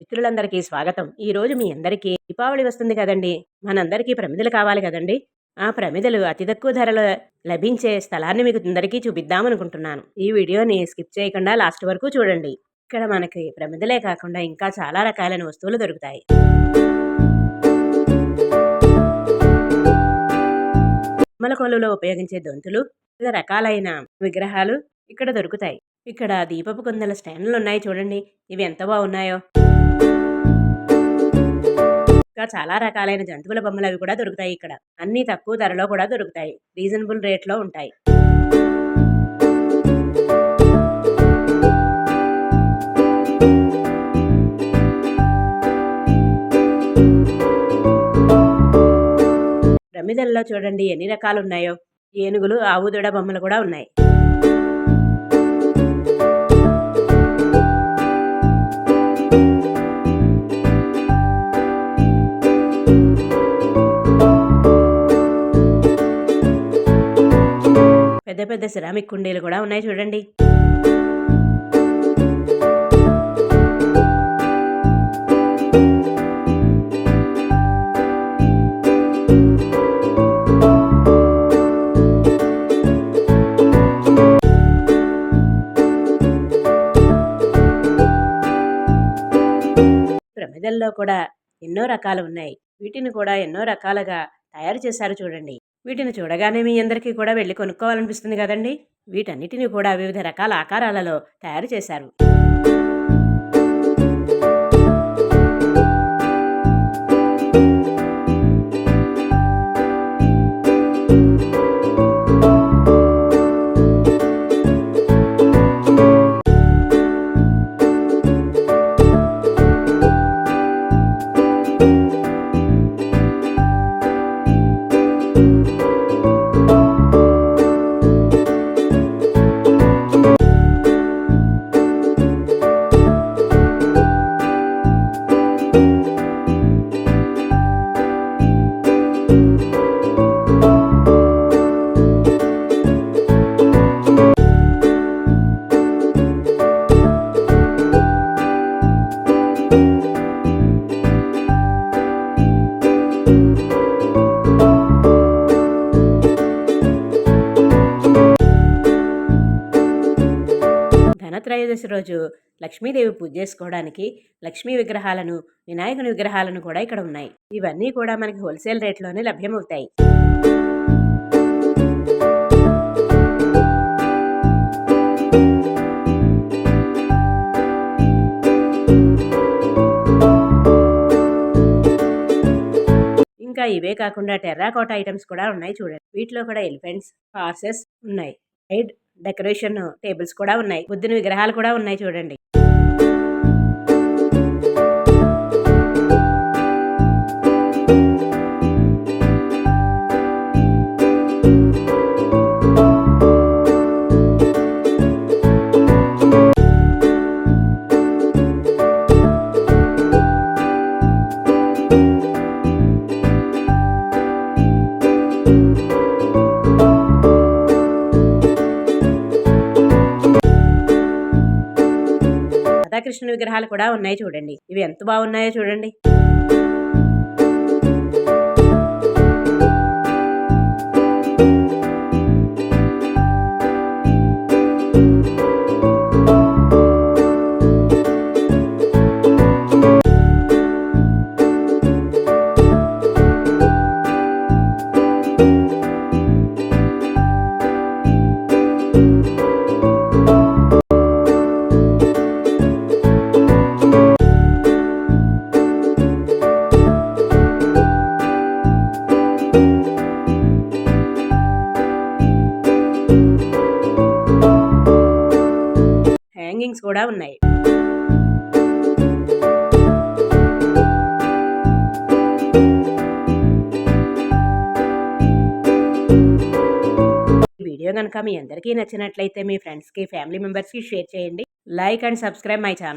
మిత్రులందరికీ స్వాగతం. ఈ రోజు మీ అందరికీ దీపావళి వస్తుంది కదండి. మనందరికీ ప్రమిదలు కావాలి కదండి. ఆ ప్రమిదలు అతి తక్కువ ధరలో లభించే స్థలాన్ని మీకు అందరికీ చూపిద్దామనుకుంటున్నాను. ఈ వీడియోని స్కిప్ చేయకుండా లాస్ట్ వరకు చూడండి. ఇక్కడ మనకి ప్రమిదలే కాకుండా ఇంకా చాలా రకాలైన వస్తువులు దొరుకుతాయి. బొమ్మల కొలువులో ఉపయోగించే దొంతులు వివిధ రకాలైన విగ్రహాలు ఇక్కడ దొరుకుతాయి. ఇక్కడ దీపపు కొందల స్టాండ్లు ఉన్నాయి చూడండి. ఇవి ఎంత బాగున్నాయో. ఇంకా చాలా రకాలైన జంతువుల బొమ్మలు అవి కూడా దొరుకుతాయి ఇక్కడ. అన్ని తక్కువ ధరలో కూడా దొరుకుతాయి. రీజనబుల్ రేట్లో ఉంటాయి. ప్రమిదల్లో చూడండి ఎన్ని రకాలు ఉన్నాయో ఏనుగులు ఆవుదూడ బొమ్మలు కూడా ఉన్నాయి. పెద్ద సిరామిక్ కుండీలు కూడా ఉన్నాయి చూడండి. ప్రమిదల్లో కూడా ఎన్నో రకాలు ఉన్నాయి. వీటిని కూడా ఎన్నో రకాలుగా తయారు చేశారు చూడండి. వీటిని చూడగానే మీ అందరికీ కూడా వెళ్ళి కొనుక్కోవాలనిపిస్తుంది కదండి. వీటన్నిటిని కూడా వివిధ రకాల ఆకారాలలో తయారు చేశారు. ధనత్రయోదశి రోజు లక్ష్మీదేవి పూజ చేసుకోవడానికి లక్ష్మీ విగ్రహాలను వినాయకుని విగ్రహాలను కూడా ఇక్కడ ఉన్నాయి. ఇవన్నీ కూడా మనకి హోల్సేల్ రేట్లోనే లభ్యమవుతాయి. ఇంకా ఇవే కాకుండా టెర్రాకోట ఐటమ్స్ కూడా ఉన్నాయి చూడండి. వీటిలో కూడా ఎలిఫెంట్స్ హార్సెస్ ఉన్నాయి. సైడ్ డెకరేషన్ టేబుల్స్ కూడా ఉన్నాయి. బుద్ధుని విగ్రహాలు కూడా ఉన్నాయి చూడండి. రాధాకృష్ణుని విగ్రహాలు కూడా ఉన్నాయి చూడండి. ఇవి ఎంత బాగున్నాయో చూడండి. హ్యాంగింగ్స్ కూడా ఉన్నాయి. వీడియో కనుక మీ అందరికీ నచ్చినట్లయితే మీ ఫ్రెండ్స్కి ఫ్యామిలీ మెంబర్స్కి షేర్ చేయండి. Like and subscribe my channel.